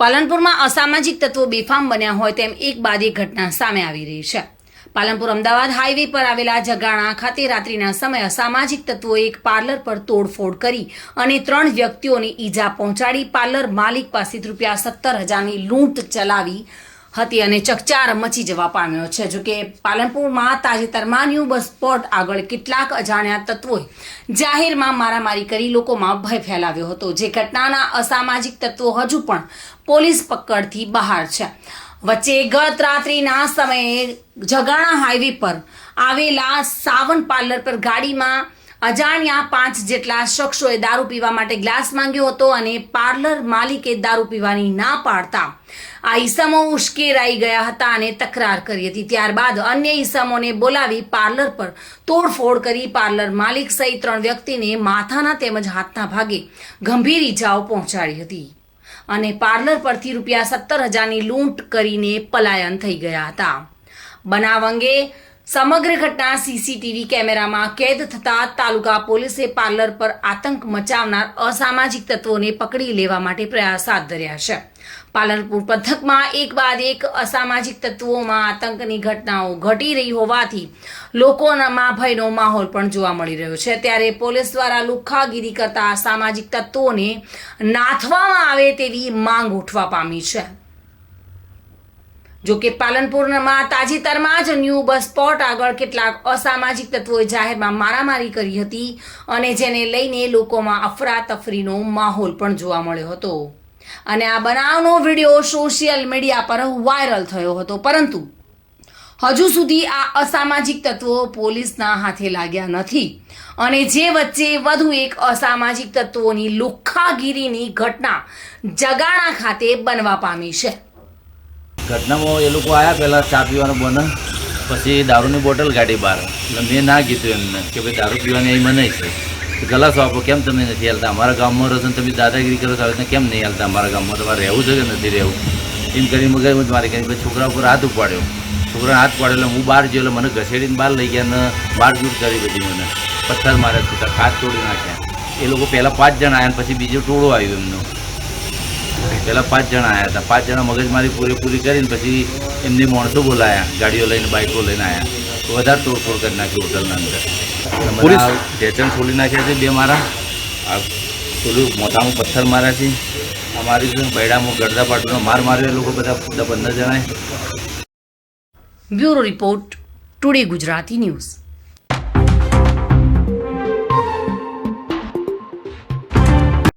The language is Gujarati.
પાલનપુરમાં અસામાજિક તત્વો બેફામ બન્યા હોય તેમ એક બાદ એક ઘટના સામે આવી રહી છે. પાલનપુર અમદાવાદ હાઈવે પર આવેલા જગાણા ખાતે રાત્રિના સમયે અસામાજિક તત્વોએ એક પાર્લર પર તોડફોડ કરી અને ત્રણ વ્યક્તિઓને ઈજા પહોંચાડી પાર્લર માલિક પાસેથી રૂપિયા સત્તર હજારની લૂંટ ચલાવી હતી અને ચકચાર મચી જવા પામ્યો છે. જોકે પાલનપુરમાં તાજેતરમાં ન્યૂ બસ સ્પોટ આગળ કેટલાક અજાણ્યા તત્વોએ જાહેરમાં મારામારી કરી લોકોમાં ભય ફેલાવ્યો હતો. જે ઘટનાના અસામાજિક તત્વો હજુ પણ પોલીસ પકડથી બહાર છે. વચ્ચે ગત રાત્રિના સમયે જગાણા હાઈવે પર આવેલા સાવન પાર્લર પર ગાડીમાં અજાણ્યા પાંચ જેટલા શખ્સોએ દારૂ પીવા માટે ગ્લાસ માંગ્યો હતો અને પાર્લર માલિકે દારૂ પીવાની ના પાડતા આ ઈસમો ઉશ્કેરાઈ ગયા હતા અને તકરાર કરી હતી. ત્યારબાદ અન્ય ઈસમોને બોલાવી પાર્લર પર તોડફોડ કરી પાર્લર માલિક સહિત ત્રણ વ્યક્તિને માથાના તેમજ હાથના ભાગે ગંભીર ઈજાઓ પહોંચાડી હતી. અને પાર્લર પરથી રૂપિયા સત્તર હજારની લૂંટ કરીને પલાયન થઈ ગયા હતા. બનાવ અંગે સમગ્ર ઘટના સીસીટીવી કેમેરામાં કેદ થતા તાલુકા પોલીસે પાર્લર પર આતંક મચાવનાર અસામાજિક તત્વોને પકડી લેવા માટે પ્રયાસ હાથ ધર્યા છે. પાલનપુર પંથકમાં એક બાદ એક અસામાજિક તત્વોમાં આતંકની ઘટનાઓ ઘટી રહી હોવાથી લોકોનામાં ભયનો માહોલ પણ જોવા મળી રહ્યો છે. ત્યારે પોલીસ દ્વારા લુખ્ખાગીરી કરતા અસામાજિક તત્વોને નાથવામાં આવે તેવી માંગ ઉઠવા પામી છે. જો કે પાલનપુરમાં તાજેતરમાં જ ન્યૂ બસ સ્પોટ આગળ કેટલાક અસામાજિક તત્વોએ જાહેરમાં મારામારી કરી હતી અને જેને લઈને લોકોમાં અફરાતફરીનો માહોલ પણ જોવા મળ્યો હતો. અને આ બનાવનો વીડિયો સોશિયલ મીડિયા પર વાયરલ થયો હતો. પરંતુ હજુ સુધી આ અસામાજિક તત્વો પોલીસના હાથે લાગ્યા નથી. અને જે વચ્ચે વધુ એક અસામાજિક તત્વોની લુખ્ખાગીરીની ઘટના જગાણા ખાતે બનવા પામી છે. ઘટનામાં એ લોકો આવ્યા પહેલાં ચા પીવાનું બને પછી દારૂની બોટલ કાઢી બહાર. એટલે મેં ના કીધું એમને કે ભાઈ દારૂ પીવાની અહીં મનાઈ છે. ગલાસ આપો કેમ તમે નથી હાલતા? અમારા ગામમાં રહો તમે દાદાગીરી કરો તો કેમ નહીં હાલતા અમારા ગામમાં? તમારે રહેવું છે કે નથી રહેવું? એમ કરી મગજ મારી કરી છોકરા ઉપર હાથ ઉપાડ્યો. છોકરાને હાથ પાડ્યો એટલે હું બહાર ગયો, એટલે મને ઘસેડીને બહાર લઈ ગયા અને બહાર જૂટ કરી બધી મને. પથ્થર માર્યા છૂટા કાચ તોડી નાખ્યા. એ લોકો પહેલાં પાંચ જણા આવ્યા પછી બીજું ટોળું આવ્યું એમનું. પહેલાં પાંચ જણા આવ્યા હતા. પાંચ જણા મગજમારી પૂરેપૂરી કરીને પછી એમની માણસો બોલાયા ગાડીઓ લઈને બાઇકો લઈને આવ્યા તો વધારે તોડફોડ કરી નાખી હોટલના અંદર. પોલીસ- ખોલી નાખ્યા છે બે મારા. આ પેલું મોટામાં પથ્થર માર્યા છે. આ મારી છે. બૈડામાં ગરદા પાટનો માર માર્યો એ લોકો બધા બધા પંદર જણાએ. Bureau report today Gujarati news.